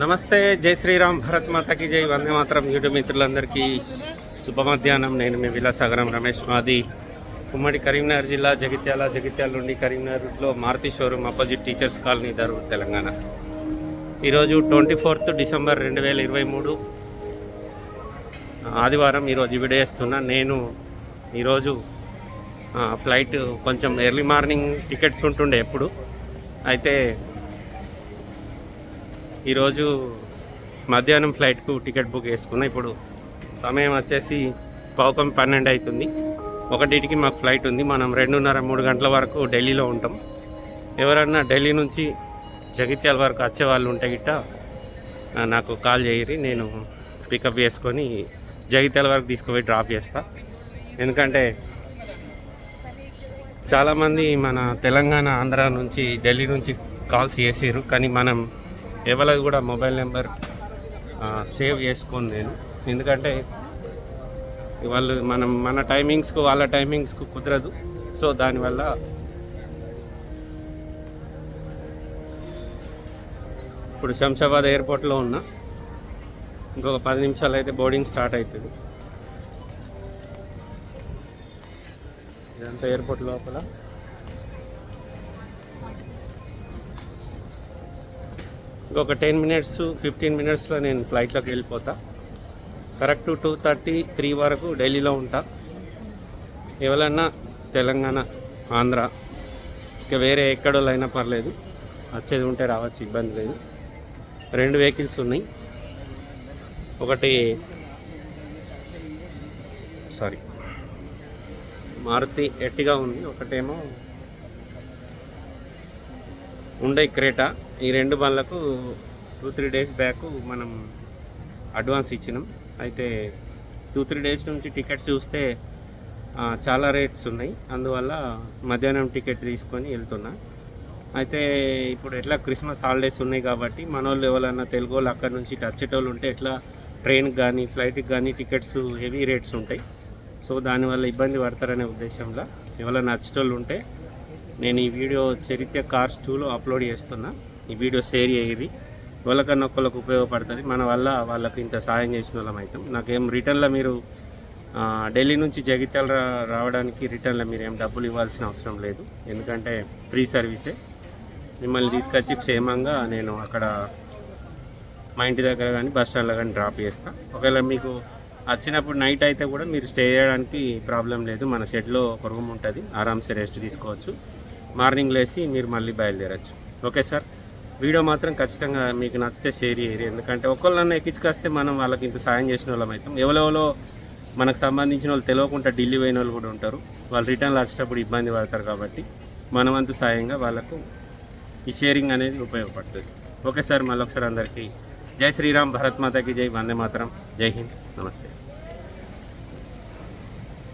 నమస్తే జై శ్రీరామ్ భరత్ మాతకి జై వందే మాత్రం. యూట్యూబ్ మిత్రులందరికీ శుభ మధ్యాహ్నం నేను మీ విలాసాగరం రమేష్ మాది. ఉమ్మడి కరీంనగర్ జిల్లా జగిత్యాల జగిత్యాల నుండి కరీంనగర్లో Maruti showroom opposite teachers colony Dharur Telangana. ఈరోజు ట్వంటీ ఫోర్త్ డిసెంబర్ రెండు వేల ఇరవై మూడు. ఆదివారం ఈరోజు విడేస్తున్నా నేను ఈరోజు ఫ్లైట్ కొంచెం ఎర్లీ మార్నింగ్ టికెట్స్ ఉంటుండే ఎప్పుడు. అయితే ఈరోజు మధ్యాహ్నం ఫ్లైట్కు టికెట్ బుక్ చేసుకున్నా. ఇప్పుడు సమయం వచ్చేసి పావుకం పన్నెండు అవుతుంది. ఒకటికి మాకు ఫ్లైట్ ఉంది. మనం రెండున్నర మూడు గంటల వరకు ఢిల్లీలో ఉంటాం. ఎవరన్నా ఢిల్లీ నుంచి జగిత్యాల వరకు వచ్చే వాళ్ళు ఉంటే గిట్ట నాకు కాల్ చేయరి. నేను పికప్ చేసుకొని జగిత్యాల వరకు తీసుకుపోయి డ్రాప్ చేస్తా. ఎందుకంటే చాలామంది మన తెలంగాణ ఆంధ్ర నుంచి ఢిల్లీ నుంచి కాల్స్ చేసారు కానీ మనం ఎవరికి కూడా మొబైల్ నెంబర్ సేవ్ చేసుకోను నేను. ఎందుకంటే వాళ్ళు మనం మన టైమింగ్స్కు వాళ్ళ టైమింగ్స్కు కుదరదు. సో దానివల్ల ఇప్పుడు శంషాబాద్ ఎయిర్పోర్ట్లో ఉన్నా ఇంకొక పది నిమిషాలు అయితే బోర్డింగ్ స్టార్ట్ అవుతుంది. ఇదంతా ఎయిర్పోర్ట్ లోపల. ఇంకొక టెన్ మినిట్స్ ఫిఫ్టీన్ మినిట్స్లో నేను ఫ్లైట్లోకి వెళ్ళిపోతా. కరెక్ట్ టూ థర్టీ త్రీ వరకు ఢిల్లీలో ఉంటా. ఎవరన్నా తెలంగాణ ఆంధ్ర ఇక వేరే ఎక్కడోళ్ళైనా పర్లేదు. వచ్చేది ఉంటే రావచ్చు ఇబ్బంది లేదు. రెండు వెహికల్స్ ఉన్నాయి. ఒకటి సారీ మారుతి ఎట్టిగా ఉంది. ఒకటేమో ఉండే క్రేటా ఈ రెండు బండ్లకు టూ త్రీ డేస్ బ్యాక్ మనం అడ్వాన్స్ ఇచ్చినాం. అయితే టూ త్రీ డేస్ నుంచి టికెట్స్ చూస్తే చాలా రేట్స్ ఉన్నాయి. అందువల్ల మధ్యాహ్నం టికెట్ తీసుకొని వెళ్తున్నా. అయితే ఇప్పుడు ఎట్లా క్రిస్మస్ హాలిడేస్ ఉన్నాయి కాబట్టి మన వాళ్ళు ఎవరన్నా తెలుగు వాళ్ళు అక్కడ నుంచి ఇటు వచ్చేటోళ్ళు ఉంటే ఎట్లా ట్రైన్కి కానీ ఫ్లైట్కి కానీ టికెట్స్ హెవీ రేట్స్ ఉంటాయి. సో దానివల్ల ఇబ్బంది పడతారనే ఉద్దేశంలో ఎవరైనా నచ్చేటోళ్ళు ఉంటే నేను ఈ వీడియో చరిత్ర కార్స్ టూలో అప్లోడ్ చేస్తున్నా. ఈ వీడియో షేర్ చేయది వాళ్ళకన్నా ఒకళ్ళకు ఉపయోగపడుతుంది. మన వల్ల వాళ్ళకి ఇంత సాయం చేసిన వాళ్ళం అవుతాం. నాకేం రిటర్న్లో మీరు ఢిల్లీ నుంచి జగిత్యాల రావడానికి రిటర్న్లో మీరు ఏం డబ్బులు ఇవ్వాల్సిన అవసరం లేదు. ఎందుకంటే ఫ్రీ సర్వీసే మిమ్మల్ని తీసుకొచ్చి క్షేమంగా నేను అక్కడ మా ఇంటి దగ్గర కానీ బస్ స్టాండ్లో కానీ డ్రాప్ చేస్తాను ఒకవేళ మీకు వచ్చినప్పుడు నైట్ అయితే కూడా మీరు స్టే చేయడానికి ప్రాబ్లం లేదు. మన షెడ్లో ఒక రూమ్ ఉంటుంది. ఆరామ్సే రెస్ట్ తీసుకోవచ్చు. మార్నింగ్ లేసి మీరు మళ్ళీ బయలుదేరచ్చు. ఓకే సార్ వీడియో మాత్రం ఖచ్చితంగా మీకు నచ్చితే షేర్ చేయరు ఎందుకంటే ఒకళ్ళన్న ఎక్కించుకొస్తే మనం వాళ్ళకి ఇంత సాయం చేసిన వాళ్ళం అవుతాం. ఎవరెవరో మనకు సంబంధించిన వాళ్ళు తెలియకుండా ఢిల్లీ పోయిన వాళ్ళు కూడా ఉంటారు. వాళ్ళు రిటర్న్ వచ్చేటప్పుడు ఇబ్బంది పడతారు కాబట్టి మనవంతు సాయంగా వాళ్ళకు ఈ షేరింగ్ అనేది ఉపయోగపడుతుంది. ఓకే సార్ మళ్ళొకసారి అందరికీ జై శ్రీరామ్ భరత్ మాతకి జై వందే మాతరం. జై హింద్. నమస్తే.